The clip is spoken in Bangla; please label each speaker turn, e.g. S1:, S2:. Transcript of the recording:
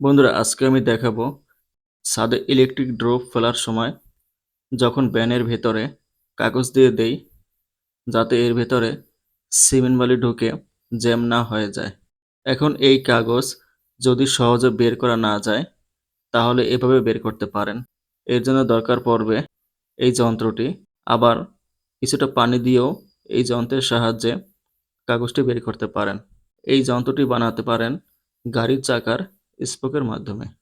S1: বন্ধুরা, আজকে আমি দেখাবো ছাদে ইলেকট্রিক ড্রপ ফেলার সময় যখন ব্যানের ভেতরে কাগজ দিয়ে দেই, যাতে এর ভেতরে সিমেন্ট বালি ঢুকে জ্যাম না হয়ে যায়। এখন এই কাগজ যদি সহজে বের করা না যায়, তাহলে এভাবে বের করতে পারেন। এর জন্য দরকার পড়বে এই যন্ত্রটি। আবার কিছুটা পানি দিয়েও এই যন্ত্রের সাহায্যে কাগজটি বের করতে পারেন। এই যন্ত্রটি বানাতে পারেন গাড়ির চাকার স্পোকের মাধ্যমে।